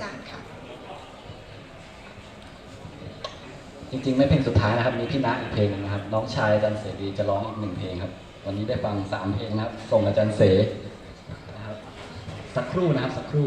จารย์ค่ะ จริงๆ ไม่เพลงสุดท้ายนะครับ มีพี่นะอีกเพลงหนึงนะครับ น้องชายอาจารย์เสรีจะร้องอีกหนึ่งเพลงครับ วันนี้ได้ฟังสามเพลงนะครับ ส่งอาจารย์เสนะครับ สักครู่นะครับ สักครู่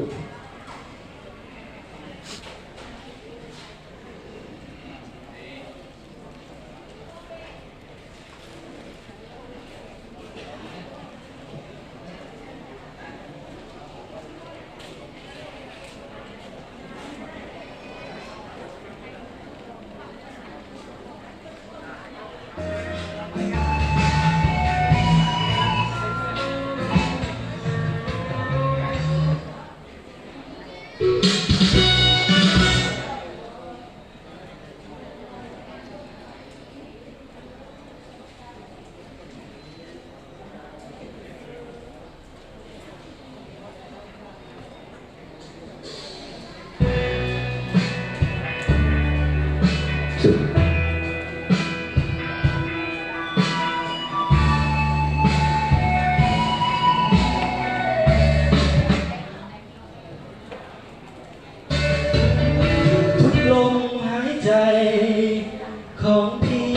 ของพี่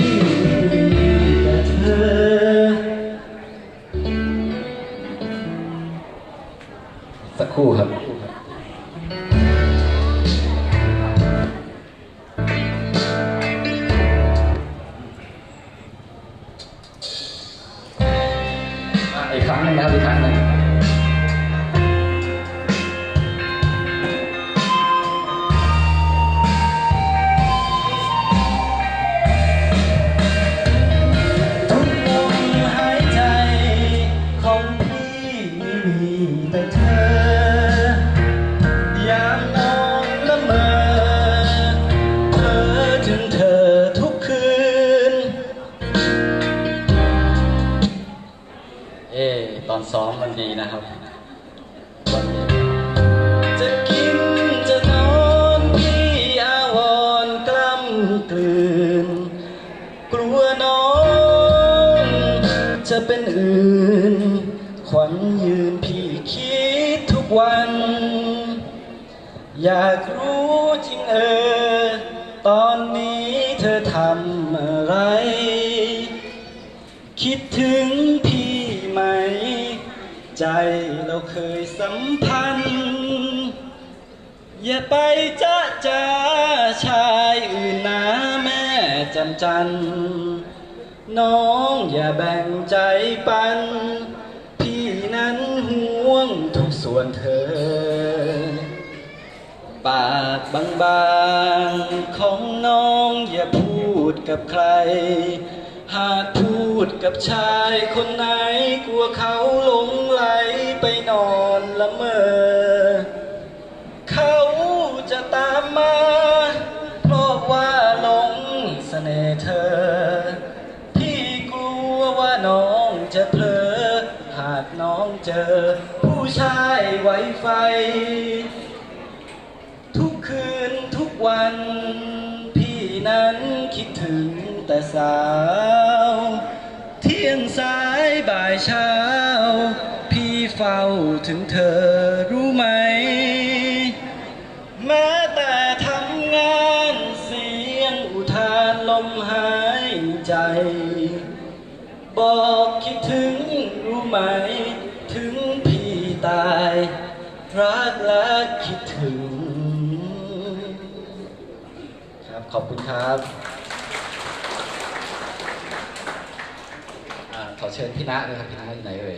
แต่เธอ สักครู่ครับ อนซ้อมมันดีนะครับวันนี้จะกินจะนอนพี่อาวรกล้ำกลืน กลัวน้อง จะเป็นอื่น ขวัญยืนพี่คิดทุกวัน อยากรู้จริงเออ ตอนนี้เธอทำอะไร คิดถึงพี่ไหม ใจเราเคยสัมพันธ์ อย่าไปจ้าจ้าชายอื่นนะแม่จำจัน น้องอย่าแบ่งใจปัน พี่นั้นห่วงทุกส่วนเธอ ปากบางๆของน้องอย่าพูดกับใคร หากพูดกับชายคนไหน กลัวเขาหลงไหลไปนอนละเมอ เขาจะตามมา เพราะว่าหลงเสน่ห์เธอ พี่กลัวว่าน้องจะเพลอ หากน้องเจอ ผู้ชายไวไฟ ทุกคืนทุกวัน พี่นั้นคิดถึงแต่สาวเที่ยงสาย บ่ายเช้า พี่เฝ้าถึงเธอรู้ไหม แม้แต่ทำงานเสียงอุทานลมหายใจ บอกคิดถึงรู้ไหม ถึงพี่ตาย รักและคิดถึง ครับขอบคุณครับ อ่าขอ เชิญพี่ณะเลยครับพี่ณะอยู่ไหนเอ่ย